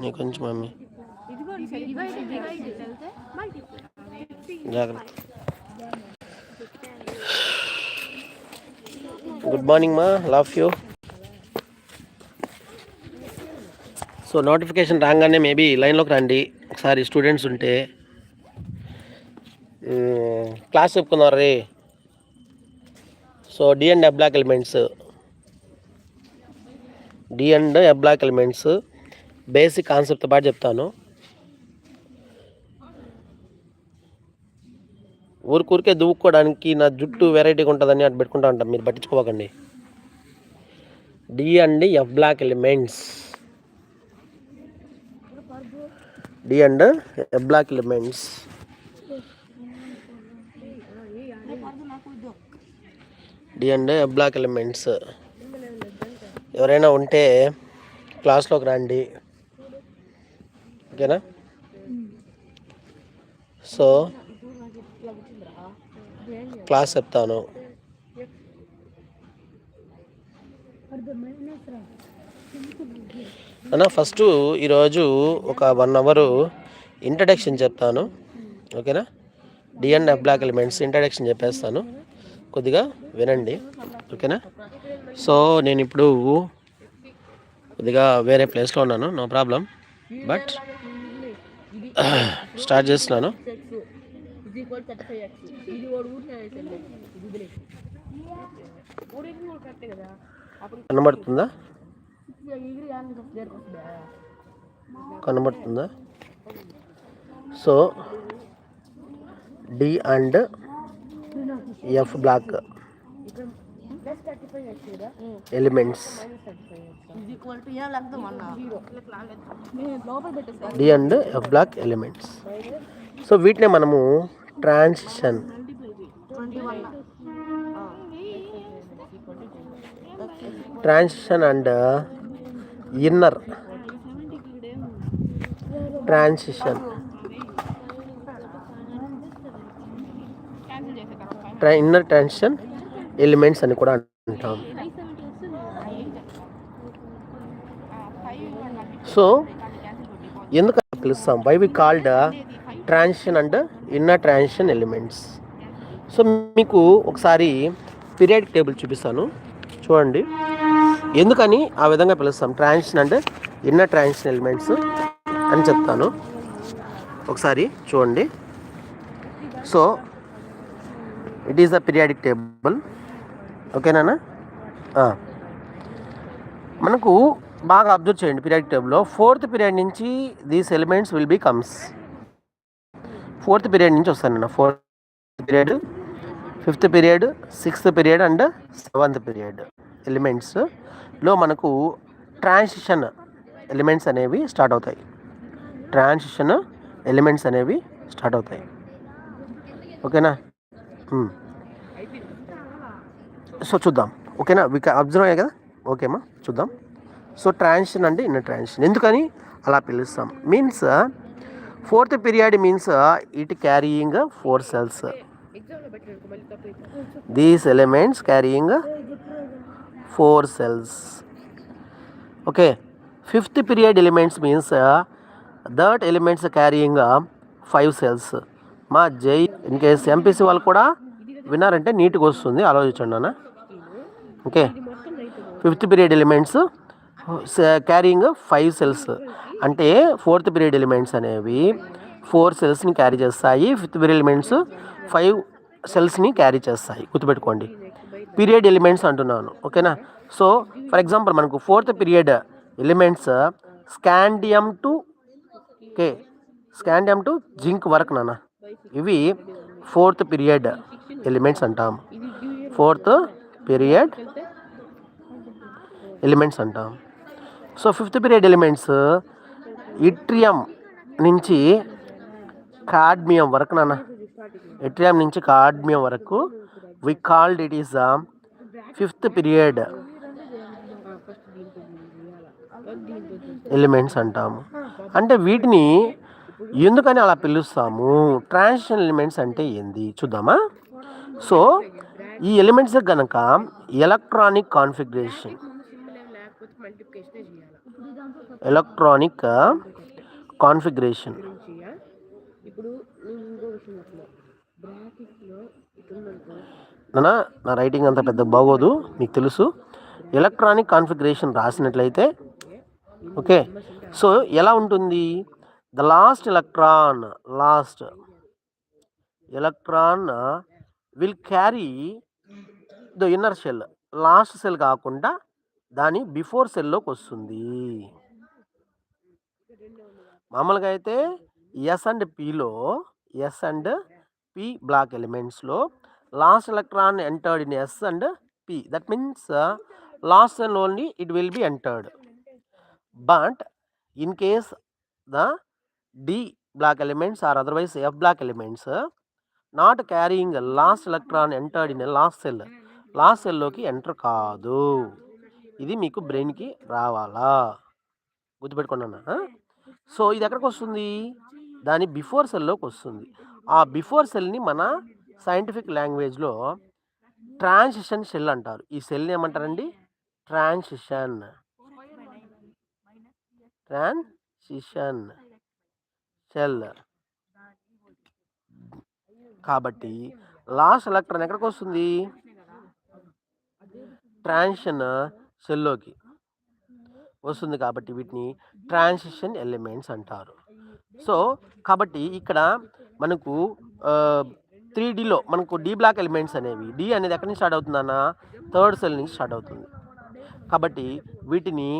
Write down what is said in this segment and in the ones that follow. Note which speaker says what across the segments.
Speaker 1: నీ కొంచెం మమ్మీ. జాగ్రత్త. గుడ్ మార్నింగ్ మా లవ్ యూ సో నోటిఫికేషన్ రాగానే మేబీ లైన్లోకి రండి. ఒకసారి స్టూడెంట్స్ ఉంటే. Hmm, క్లాస్ చెప్పుకున్నారు రే. So D and A block elements D and A block elements basic కాన్సెప్ట్తో పాటు చెప్తాను. ఊరికూరికే దువ్వుకోవడానికి నా జుట్టు వెరైటీగా ఉంటుందని అటు పెట్టుకుంటా ఉంటాం. మీరు పట్టించుకోకండి. D and F block elements. D and F block elements. D and F block elements. ఎవరైనా ఉంటే క్లాస్లోకి రండి. ఓకేనా? సో క్లాస్ చెప్తాను. అన్న ఫస్ట్ ఈరోజు ఒక వన్ అవరు ఇంట్రడక్షన్ చెప్తాను. ఓకేనా? D and F block elements introduction చెప్పేస్తాను. కొద్దిగా వినండి. ఓకేనా? సో నేను ఇప్పుడు కొద్దిగా వేరే ప్లేస్లో ఉన్నాను. No problem. బట్ స్టార్ట్ చేస్తున్నాను.
Speaker 2: ఇది
Speaker 1: కనబడుతుందా? కనబడుతుందా?
Speaker 2: So D and F block elements
Speaker 1: D and F block elements so వీటినే మనము
Speaker 2: transition
Speaker 1: transition and inner transition ట్రా ఇన్నర్ ట్రాన్సిషన్ ఎలిమెంట్స్ అని కూడా అంటాం. సో ఎందుకు పిలుస్తాం? Why we called transition and inner transition elements so మీకు ఒకసారి పీరియాడిక్ టేబుల్ చూపిస్తాను. చూడండి. ఎందుకని ఆ విధంగా పిలుస్తాం? Transition and inner transition elements అని చెప్తాను. ఒకసారి చూడండి. So it is the periodic table ఓకేనా మనకు బాగా అబ్జర్వ్ చేయండి పీరియడ్ టేబుల్లో ఫోర్త్ పీరియడ్ నుంచి these elements will be comes fourth period నుంచి వస్తాను fourth period fifth period sixth period and seventh period ఎలిమెంట్స్లో మనకు ట్రాన్సిషన్ ఎలిమెంట్స్ అనేవి స్టార్ట్ అవుతాయి. ట్రాన్సిషన్ ఎలిమెంట్స్ అనేవి స్టార్ట్ అవుతాయి. ఓకేనా hmm. సో చూద్దాం. ఓకేనా? విక అబ్జర్వ్ అయ్యాయి కదా? ఓకేమా చూద్దాం. సో ట్రాన్షన్ అంటే ఇన్న ట్రాన్షన్ ఎందుకని? అలా పిలుస్తాం. Means fourth period means
Speaker 2: it carrying four shells
Speaker 1: these elements carrying four shells okay fifth period elements means that elements carrying five shells మా జై ఇన్ కేస్ ఎంపీసీ వాళ్ళు కూడా విన్నారంటే నీట్గా వస్తుంది. ఆలోచించండి అన్న okay. Fifth period elements carrying five shells అంటే fourth period elements అనేవి ఫోర్ సెల్స్ని క్యారీ చేస్తాయి. ఫిఫ్త్ పీరియడ్ ఎలిమెంట్స్ ఫైవ్ సెల్స్ని క్యారీ చేస్తాయి. గుర్తుపెట్టుకోండి. పీరియడ్ ఎలిమెంట్స్ అంటున్నాను. ఓకేనా? సో ఫర్ ఎగ్జాంపుల్ మనకు fourth period elements scandium to okay. Scandium to zinc వరకు నాన్న. ఇవి ఫోర్త్ పీరియడ్ ఎలిమెంట్స్ అంటాం. ఫోర్త్ పీరియడ్ ఎలిమెంట్స్ అంటాం. So fifth period elements yttrium నుంచి కాడ్మియం వరకు నాన్న ఇట్రియం నుంచి కాడ్మియం వరకు we called it is fifth period elements అంటాము అంటే. వీటిని ఎందుకని అలా పిలుస్తాము? ట్రాన్సిషన్ ఎలిమెంట్స్ అంటే ఏంది? చూద్దామా? సో ఈ ఎలిమెంట్స్ కనుక ఎలక్ట్రానిక్ కాన్ఫిగరేషన్ ఎలక్ట్రానిక్ కాన్ఫిగరేషన్ నాన్న నా రైటింగ్ అంత పెద్ద బాగోదు మీకు తెలుసు. ఎలక్ట్రానిక్ కాన్ఫిగరేషన్ రాసినట్లయితే ఓకే సో ఎలా ఉంటుంది? The last electron last electron will carry the inner shell last shell కాకుండా దాని బిఫోర్ సెల్లోకి వస్తుంది మామూలుగా అయితే ఎస్ అండ్ పిలో S and P block ఎలిమెంట్స్లో last electron entered in S and P. That means last shell only it will be entered. But in case the D block elements or otherwise F block elements not carrying last electron entered in last shell. Last సెల్లోకి enter కాదు. ఇది మీకు బ్రెయిన్కి రావాలా? గుర్తుపెట్టుకున్నాను so ఇది ఎక్కడికి వస్తుంది? దాని before సెల్లోకి వస్తుంది. ఆ బిఫోర్ సెల్ని మన సైంటిఫిక్ లాంగ్వేజ్లో ట్రాన్సిషన్ సెల్ అంటారు. ఈ సెల్ని ఏమంటారండి? ట్రాన్సిషన్. ట్రాన్సిషన్ సెల్ కాబట్టి లాస్ట్ ఎలక్ట్రాన్ ఎక్కడికి వస్తుంది? ట్రాన్సిషన్ సెల్లోకి వస్తుంది కాబట్టి వీటిని ట్రాన్సిషన్ ఎలిమెంట్స్ అంటారు. సో కాబట్టి ఇక్కడ మనకు త్రీ డిలో మనకు డి బ్లాక్ ఎలిమెంట్స్ అనేవి డి అనేది ఎక్కడి నుంచి స్టార్ట్ అవుతుందన్న? థర్డ్ సెల్ నుంచి స్టార్ట్ అవుతుంది. కాబట్టి వీటిని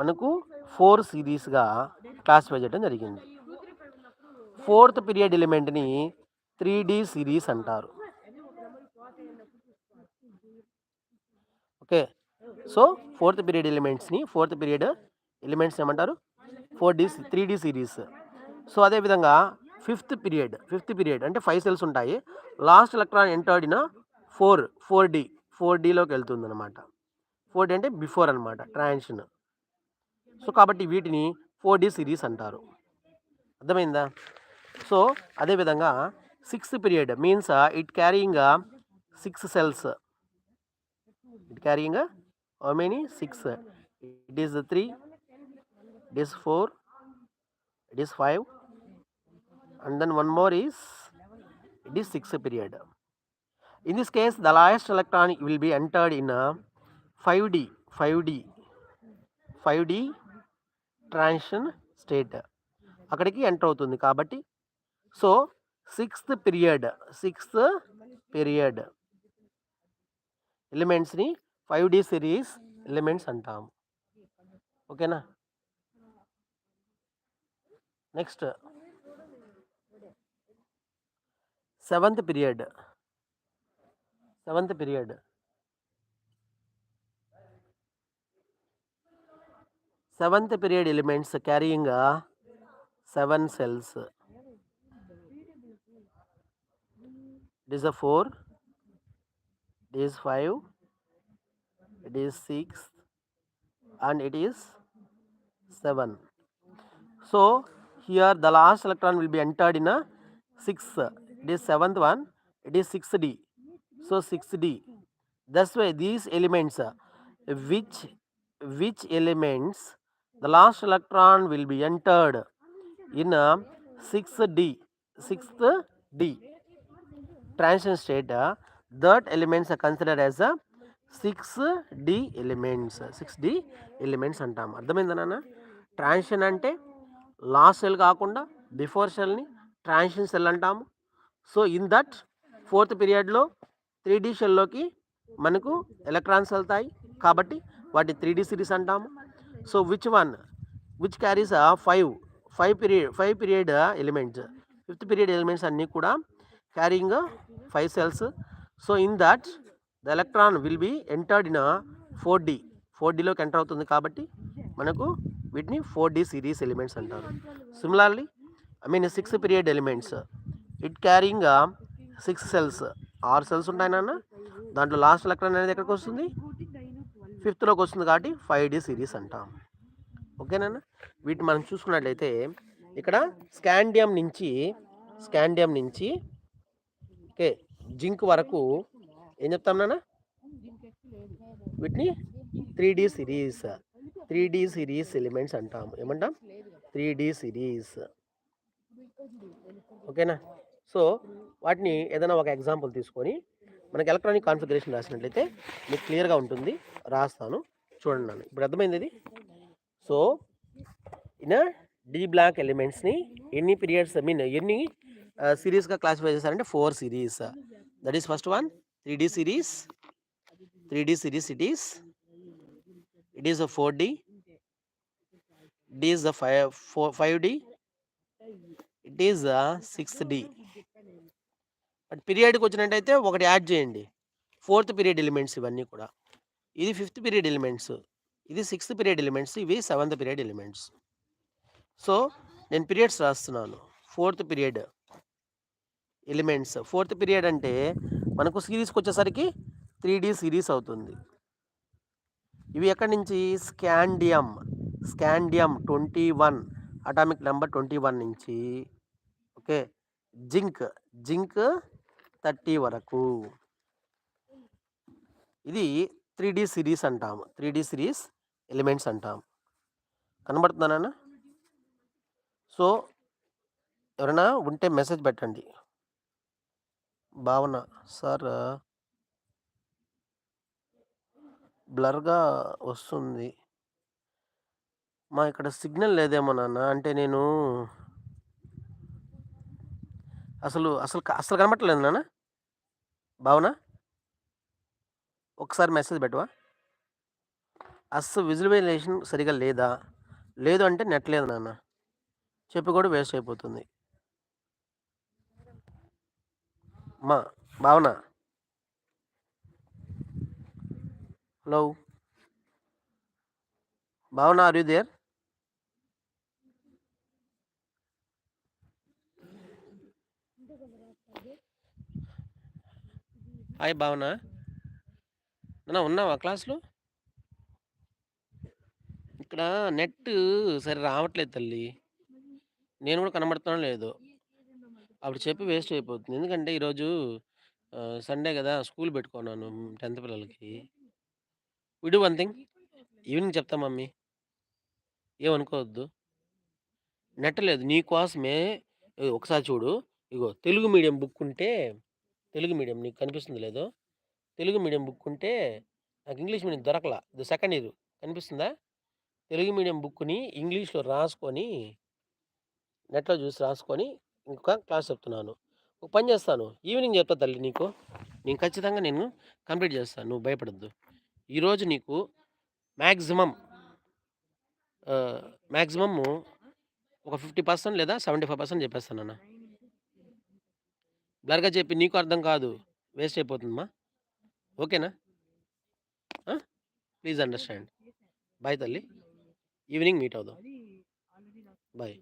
Speaker 1: మనకు ఫోర్ సిరీస్గా క్లాసిఫై చేయడం జరిగింది. ఫోర్త్ పీరియడ్ ఎలిమెంట్ని త్రీ డి సిరీస్ అంటారు. ఓకే. సో ఫోర్త్ పీరియడ్ ఎలిమెంట్స్ని ఫోర్త్ పీరియడ్ ఎలిమెంట్స్ ఏమంటారు? Four D three D series. So అదేవిధంగా ఫిఫ్త్ పీరియడ్ ఫిఫ్త్ పీరియడ్ అంటే ఫైవ్ సెల్స్ ఉంటాయి. Last electron entered in four four D four డిలోకి వెళ్తుంది అనమాట four D అంటే before అనమాట ట్రాన్షన్. సో కాబట్టి వీటిని ఫోర్ డి సిరీస్ అంటారు. అర్థమైందా? సో అదేవిధంగా sixth period means it carrying six shells. it carrying how many six it is three it is four it is five and then one more is it is sixth period in this case the lowest electron will be entered in five D five D five D transition state అక్కడికి enter అవుతుంది కాబట్టి so sixth period sixth period ఎలిమెంట్స్ని five D series elements అంటాం. ఓకేనా? Next seventh period seventh period seventh period elements carrying seven shells it is a four it is 5 it is 6 and it is 7 so here the last electron will be entered in a 6 it is 7th one it is 6d so 6d that's why these elements which which elements the last electron will be entered in a 6d 6th d. Transition state that elements are considered as a 6d elements. 6d elements అంటాం. అర్థమైందా నాన్న? Transition అంటే last shell కాకుండా before సెల్ని transition shell అంటాము. So in that fourth పీరియడ్లో three D షెల్లోకి మనకు ఎలక్ట్రాన్స్ వెళ్తాయి. కాబట్టి వాటి త్రీ డి సిరీస్ అంటాము. So which one which carries five five period five period elements fifth period elements అన్నీ కూడా carrying five shells so in that the electron will be entered in four D four డిలోకి enter అవుతుంది కాబట్టి మనకు వీటిని four D series elements అంటారు. Similarly I mean six period elements it carrying six shells ఆరు cells ఉంటాయి నాన్న. దాంట్లో last electron అనేది ఎక్కడికి వస్తుంది? ఫిఫ్త్లోకి వస్తుంది కాబట్టి ఫైవ్ డి సిరీస్ అంటాం. ఓకేనా వీటిని మనం చూసుకున్నట్లయితే ఇక్కడ స్కాండియం నుంచి స్కాండియం నుంచి ఓకే జింక్ వరకు ఏం చెప్తాం నాన్న? వీటిని three D series three D series elements అంటాం ఏమంటాం? Three D series. ఓకేనా? సో వాటిని ఏదైనా ఒక ఎగ్జాంపుల్ తీసుకొని మనకి ఎలక్ట్రానిక్ కాన్ఫిగరేషన్ రాసినట్లయితే మీకు క్లియర్గా ఉంటుంది. రాస్తాను. చూడండి నన్ను. ఇప్పుడు అర్థమైంది ఇది? సో ఇన్ డి బ్లాక్ ఎలిమెంట్స్ని ఎన్ని పీరియడ్స్ ఐ మీన్ ఎన్ని సిరీస్గా క్లాసిఫై చేశారంటే four series. That is first one three D series. Three D series it is. It is a four D. It is five four five D. It is sixth D. But పీరియడ్కి వచ్చినట్టయితే ఒకటి add చేయండి. Fourth period elements ఇవన్నీ కూడా. ఇది fifth period elements. ఇది sixth period elements. ఇవి seventh period elements. So నేను periods రాస్తున్నాను. Fourth period. Elements. Fourth period అంటే మనకు సిరీస్కి వచ్చేసరికి త్రీ డి సిరీస్ అవుతుంది. ఇవి ఎక్కడి నుంచి? Scandium. Scandium twenty one. Atomic number twenty one నుంచి. ఓకే. జింక్. జింక్ థర్టీ వరకు. ఇది త్రీ డి సిరీస్ అంటాము. త్రీ డి సిరీస్ ఎలిమెంట్స్ అంటాం కనబడుతున్నానా సో ఎవరైనా ఉంటే మెసేజ్ పెట్టండి. భావన. సార్ బ్లర్గా వస్తుంది. మా ఇక్కడ సిగ్నల్ లేదేమో నాన్న. అంటే నేను అసలు అసలు అసలు కనబట్టలేదు నాన్న. భావన? ఒకసారి మెసేజ్ పెట్టవా? అస్సలు విజువలైజేషన్ సరిగా లేదా? లేదు అంటే నెట్ లేదు నాన్న. చెప్పి కూడా వేస్ట్ అయిపోతుంది. మా భావన. హలో భావన ఆర్ యూ దేర్ హాయ్ భావన. నాన్న ఉన్నావా క్లాస్లో? ఇక్కడ నెట్ సరే రావట్లేదు తల్లి. నేను కూడా కనబడుతున్నా లేదు. అప్పుడు చెప్పి వేస్ట్ అయిపోతుంది. ఎందుకంటే ఈరోజు సండే కదా! స్కూల్ పెట్టుకున్నాను టెన్త్ పిల్లలకి. విడు వన్ థింగ్ ఈవినింగ్ చెప్తా మమ్మీ. ఏమనుకోవద్దు. నెట్టలేదు నీకోసమే నీ కోసమే ఇగో ఒకసారి చూడు. ఇగో తెలుగు మీడియం బుక్ ఉంటే తెలుగు మీడియం నీకు కనిపిస్తుంది లేదో? తెలుగు మీడియం బుక్ ఉంటే నాకు ఇంగ్లీష్ మీడియం దొరకలా. ఇది సెకండ్ ఇయర్. కనిపిస్తుందా? తెలుగు మీడియం బుక్ని ఇంగ్లీష్లో రాసుకొని నెట్లో చూసి రాసుకొని ఇంకొక క్లాస్ చెప్తున్నాను. ఒక పని చేస్తాను. ఈవినింగ్ చెప్తా తల్లి నీకు. నేను ఖచ్చితంగా నేను కంప్లీట్ చేస్తాను నువ్వు భయపడద్దు. ఈరోజు నీకు మ్యాక్సిమం మ్యాక్సిమమ్ ఒక ఫిఫ్టీ పర్సెంట్ లేదా సెవెంటీ ఫైవ్ పర్సెంట్ చెప్పేస్తాను అన్న బ్లర్గా చెప్పి నీకు అర్థం కాదు. వేస్ట్ అయిపోతుందమ్మా. ఓకేనా? Please understand. బాయ్ తల్లి. ఈవినింగ్ మీట్ అవుదాం. బాయ్.